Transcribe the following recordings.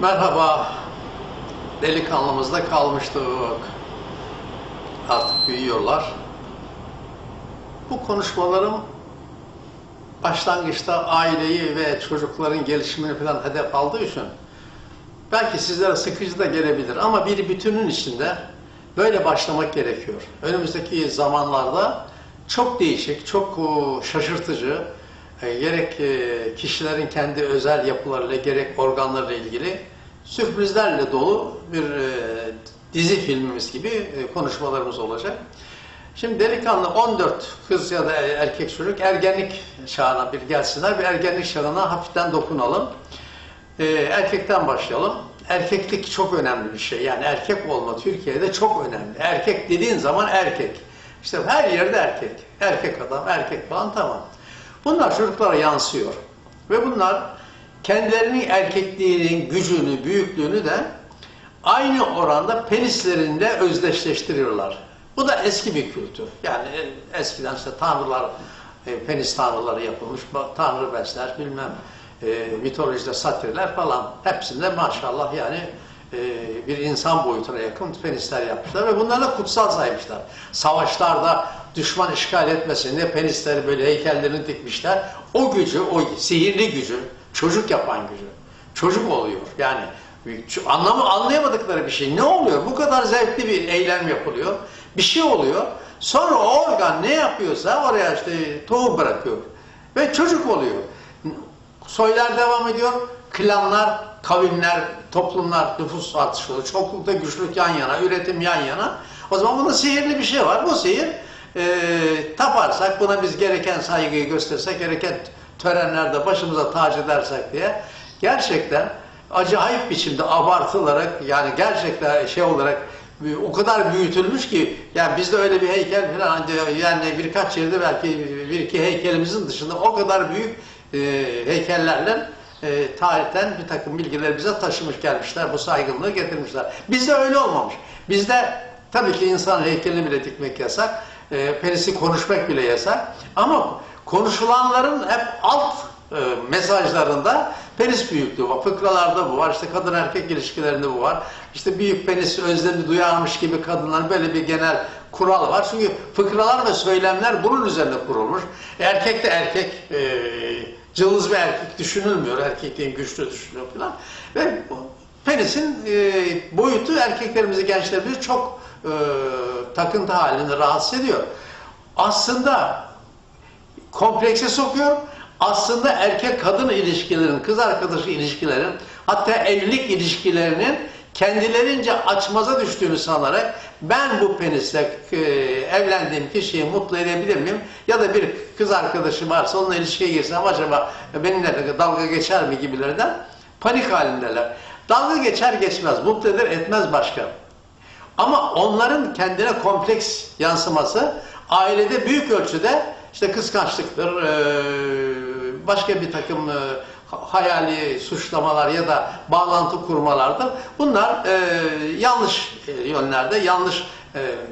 Merhaba. Delikanlımızda kalmıştık. Artık büyüyorlar. Bu konuşmalarım başlangıçta aileyi ve çocukların gelişimini falan hedef aldığı için belki sizlere sıkıcı da gelebilir ama bir bütünün içinde böyle başlamak gerekiyor. Önümüzdeki zamanlarda çok değişik, çok e, şaşırtıcı, gerek e, kişilerin kendi özel yapılarıyla gerek organlarıyla ilgili sürprizlerle dolu bir e, dizi filmimiz gibi e, konuşmalarımız olacak. Şimdi delikanlı 14 kız ya da erkek çocuk ergenlik çağına bir gelsinler. Bir ergenlik çağına hafiften dokunalım. Ee, erkekten başlayalım. Erkeklik çok önemli bir şey. Yani erkek olma Türkiye'de çok önemli. Erkek dediğin zaman erkek. İşte her yerde erkek. Erkek adam, erkek falan tamam. Bunlar çocuklara yansıyor. Ve bunlar kendilerinin erkekliğinin gücünü, büyüklüğünü de aynı oranda penislerinde özdeşleştiriyorlar. Bu da eski bir kültür. Yani eskiden işte tanrılar, e, penis tanrıları yapılmış, tanrı besler, bilmem e, mitolojide satirler falan. Hepsinde maşallah yani e, bir insan boyutuna yakın penisler yapmışlar ve bunları da kutsal saymışlar. Savaşlarda düşman işgal etmesin diye penisleri böyle heykellerini dikmişler. O gücü, o sihirli gücü, çocuk yapan gücü. Çocuk oluyor yani. Anlamı anlayamadıkları bir şey. Ne oluyor? Bu kadar zevkli bir eylem yapılıyor. Bir şey oluyor. Sonra o organ ne yapıyorsa oraya işte tohum bırakıyor. Ve çocuk oluyor. Soylar devam ediyor. Klanlar, kavimler, toplumlar, nüfus artışı, çoklukta güçlük yan yana, üretim yan yana. O zaman bunun sihirli bir şey var. Bu sihir e, taparsak, buna biz gereken saygıyı gösterirsek, gereken törenlerde başımıza tac edersek diye gerçekten acayip biçimde abartılarak yani gerçekten şey olarak o kadar büyütülmüş ki yani bizde öyle bir heykel falan hani yani birkaç yerde belki bir iki heykelimizin dışında o kadar büyük e, heykellerle e, tarihten bir takım bilgileri bize taşımış gelmişler. Bu saygınlığı getirmişler. Bizde öyle olmamış. Bizde tabii ki insan heykelini bile dikmek yasak. E, penisi konuşmak bile yasak. Ama konuşulanların hep alt e, mesajlarında penis büyüklüğü var. Fıkralarda bu var. İşte kadın erkek ilişkilerinde bu var. İşte büyük penis özlemi duyarmış gibi kadınlar böyle bir genel kural var. Çünkü fıkralar ve söylemler bunun üzerine kurulmuş. Erkek de erkek e, cılız bir erkek düşünülmüyor. Erkekliğin güçlü düşünülüyor falan. Ve penisin e, boyutu erkeklerimizi, gençlerimizi çok e, takıntı halinde rahatsız ediyor. Aslında komplekse sokuyor. Aslında erkek kadın ilişkilerin, kız arkadaşı ilişkilerin, hatta evlilik ilişkilerinin kendilerince açmaza düştüğünü sanarak ben bu penisle e, evlendiğim kişiyi mutlu edebilir miyim? Ya da bir kız arkadaşı varsa onunla ilişkiye girsem acaba benimle dalga geçer mi gibilerden panik halindeler. Dalga geçer geçmez, mutlu eder etmez başka. Ama onların kendine kompleks yansıması ailede büyük ölçüde işte kıskançlıktır, başka bir takım hayali suçlamalar ya da bağlantı kurmalardır. Bunlar yanlış yönlerde, yanlış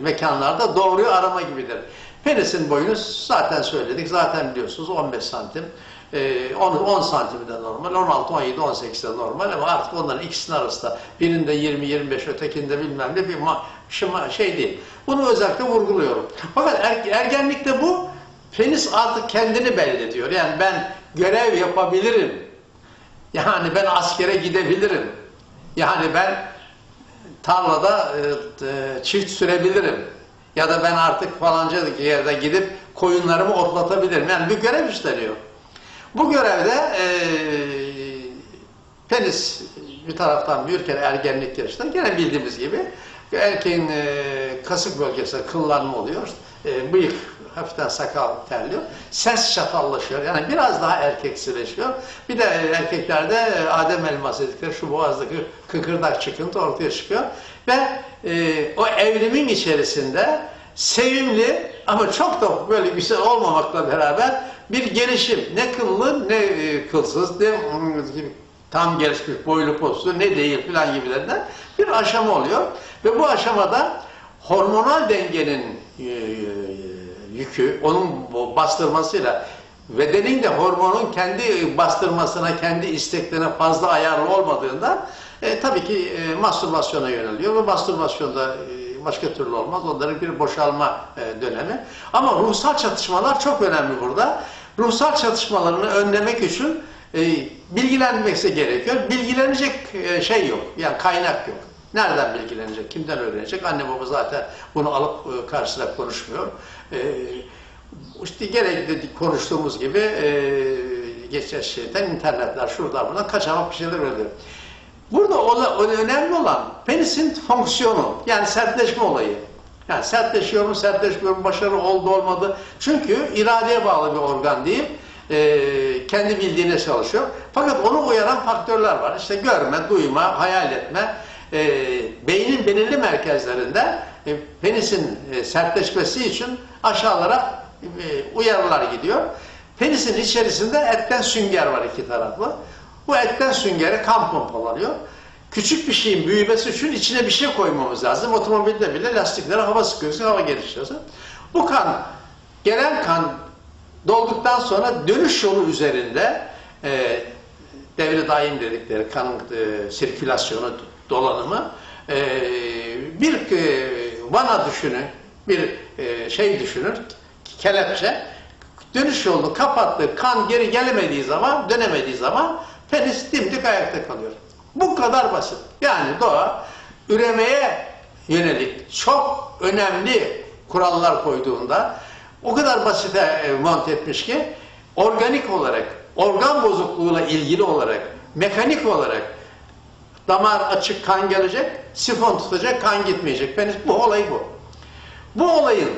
mekanlarda doğruyu arama gibidir. Penisin boyunu zaten söyledik, zaten biliyorsunuz 15 santim. Ee, 10, 10 santim de normal, 16, 17, 18 de normal ama artık onların ikisinin arasında birinde 20, 25, ötekinde bilmem ne bir ma- şıma- şey değil. Bunu özellikle vurguluyorum. Fakat er- ergenlikte bu penis artık kendini belli ediyor. Yani ben görev yapabilirim. Yani ben askere gidebilirim. Yani ben tarlada e, e, çift sürebilirim. Ya da ben artık falanca yerde gidip koyunlarımı otlatabilirim. Yani bir görev üstleniyor. Bu görevde e, penis bir taraftan büyürken ergenlik yaşta gene bildiğimiz gibi erkeğin e, kasık bölgesinde kıllanma oluyor. E, bıyık hafiften sakal terliyor. Ses çatallaşıyor. Yani biraz daha erkeksileşiyor. Bir de e, erkeklerde e, Adem elması dedikleri şu boğazdaki kıkırdak çıkıntı ortaya çıkıyor. Ve e, o evrimin içerisinde sevimli ama çok da böyle güzel olmamakla beraber bir gelişim. Ne kıllı ne e, kılsız ne mm, tam gelişmiş boylu poslu ne değil filan gibilerinden bir aşama oluyor. Ve bu aşamada hormonal dengenin e, yükü, onun bastırmasıyla bedenin de hormonun kendi bastırmasına, kendi isteklerine fazla ayarlı olmadığından E, tabii ki e, mastürbasyona yöneliyor ve mastürbasyonda e, başka türlü olmaz. Onların bir boşalma e, dönemi. Ama ruhsal çatışmalar çok önemli burada. Ruhsal çatışmalarını önlemek için e, bilgilenmesi gerekiyor. Bilgilenecek e, şey yok. Yani kaynak yok. Nereden bilgilenecek? Kimden öğrenecek? Anne baba zaten bunu alıp e, karşısına konuşmuyor. E, işte gerek dedik konuştuğumuz gibi e, geçen şeyden internetler şuradan buradan kaçamak bir şeyler öyle. Burada ola, önemli olan penisin fonksiyonu yani sertleşme olayı. Yani sertleşiyor mu, sertleşmiyor mu, başarı oldu olmadı. Çünkü iradeye bağlı bir organ değil. e, kendi bildiğine çalışıyor. Fakat onu uyaran faktörler var. İşte görme, duyma, hayal etme. E, beynin belirli merkezlerinde e, penisin e, sertleşmesi için aşağılara e, uyarılar gidiyor. Penisin içerisinde etten sünger var iki taraflı. Bu etten süngere kan pompalanıyor. Küçük bir şeyin büyümesi için içine bir şey koymamız lazım. Otomobilde bile lastiklere hava sıkıyorsun, hava genişliyorsun. Bu kan, gelen kan dolduktan sonra dönüş yolu üzerinde e, devre daim dedikleri kanın e, sirkülasyonu, dolanımı e, bir e, vana düşünün, bir e, şey düşünün, kelepçe dönüş yolunu kapattı, kan geri gelemediği zaman, dönemediği zaman penis dimdik ayakta kalıyor. Bu kadar basit. Yani doğa üremeye yönelik çok önemli kurallar koyduğunda o kadar basite e, monte etmiş ki organik olarak, organ bozukluğuyla ilgili olarak, mekanik olarak damar açık kan gelecek, sifon tutacak, kan gitmeyecek. Penis bu olay bu. Bu olayın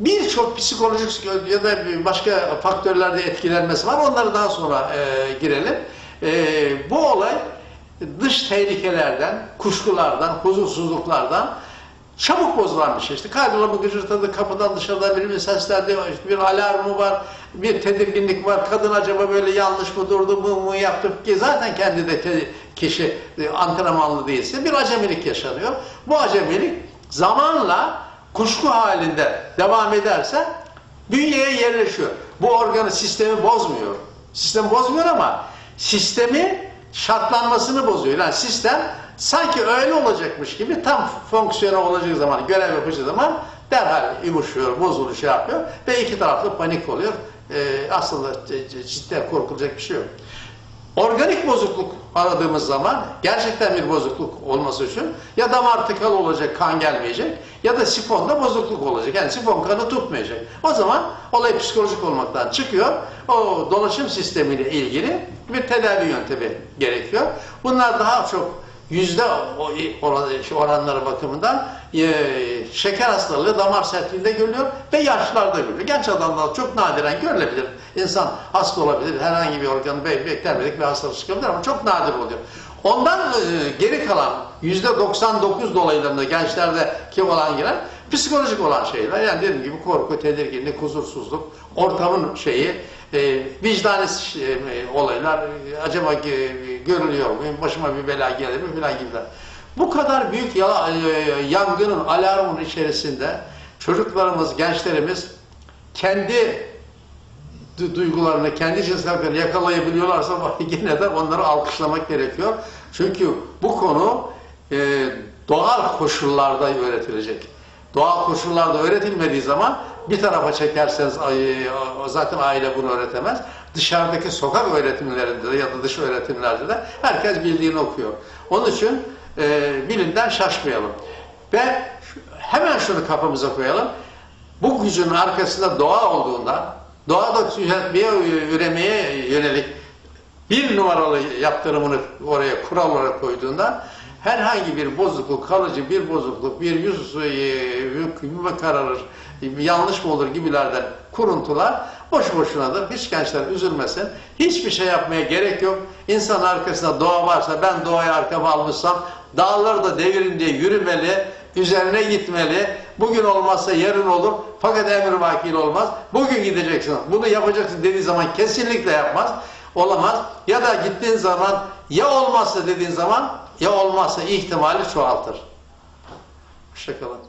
birçok psikolojik ya da başka faktörlerde etkilenmesi var. Onları daha sonra e, girelim. E, bu olay dış tehlikelerden, kuşkulardan, huzursuzluklardan çabuk bozulan bir şey. İşte kaygılı gıcırtadı, kapıdan dışarıdan biri bir seslendi, işte bir alarmı var, bir tedirginlik var. Kadın acaba böyle yanlış mı durdu, mu mu yaptı ki zaten kendi de kişi e, antrenmanlı değilse bir acemilik yaşanıyor. Bu acemilik zamanla kuşku halinde devam ederse bünyeye yerleşiyor. Bu organı sistemi bozmuyor. Sistem bozmuyor ama sistemi şartlanmasını bozuyor. Yani sistem sanki öyle olacakmış gibi tam fonksiyonu olacak zaman, görev yapacağı zaman derhal yumuşuyor, bozuluyor, şey yapıyor ve iki taraflı panik oluyor. Ee, aslında cidden korkulacak bir şey yok. Organik bozukluk aradığımız zaman gerçekten bir bozukluk olması için ya damar tıkalı olacak, kan gelmeyecek ya da sifonda bozukluk olacak. Yani sifon kanı tutmayacak. O zaman olay psikolojik olmaktan çıkıyor. O dolaşım sistemiyle ilgili bir tedavi yöntemi gerekiyor. Bunlar daha çok yüzde oranları bakımından e, şeker hastalığı damar sertliğinde görülüyor ve yaşlarda görülüyor. Genç adamlarda çok nadiren görülebilir. İnsan hasta olabilir, herhangi bir organı be- beklenmedik bir hastalık çıkabilir ama çok nadir oluyor. Ondan e, geri kalan yüzde 99 dolaylarında gençlerdeki olan giren psikolojik olan şeyler. Yani dediğim gibi korku, tedirginlik, huzursuzluk, ortamın şeyi, e, vicdani e, olaylar, e, acaba e, görülüyor mu, başıma bir bela gelir mi filan gibiler. Bu kadar büyük yala- e, yangının, alarmın içerisinde çocuklarımız, gençlerimiz kendi du- duygularını, kendi cinselliklerini yakalayabiliyorlarsa yine de onları alkışlamak gerekiyor. Çünkü bu konu e, doğal koşullarda öğretilecek. Doğal koşullarda öğretilmediği zaman bir tarafa çekerseniz zaten aile bunu öğretemez. Dışarıdaki sokak öğretimlerinde de ya da dış öğretimlerde de herkes bildiğini okuyor. Onun için e, bilimden şaşmayalım. Ve hemen şunu kafamıza koyalım. Bu gücün arkasında doğa olduğundan, doğada tüketmeye, üremeye yönelik bir numaralı yaptırımını oraya kural olarak koyduğundan herhangi bir bozukluk, kalıcı bir bozukluk, bir yüz e, hükmü kararır, bir yanlış mı olur gibilerden kuruntular boş boşunadır. Hiç gençler üzülmesin. Hiçbir şey yapmaya gerek yok. İnsan arkasında doğa varsa ben doğaya arkama almışsam dağları da devirin diye yürümeli, üzerine gitmeli. Bugün olmazsa yarın olur. Fakat emir vakil olmaz. Bugün gideceksin. Bunu yapacaksın dediği zaman kesinlikle yapmaz. Olamaz. Ya da gittiğin zaman ya olmazsa dediğin zaman ya olmazsa ihtimali çoğaltır. Hoşçakalın.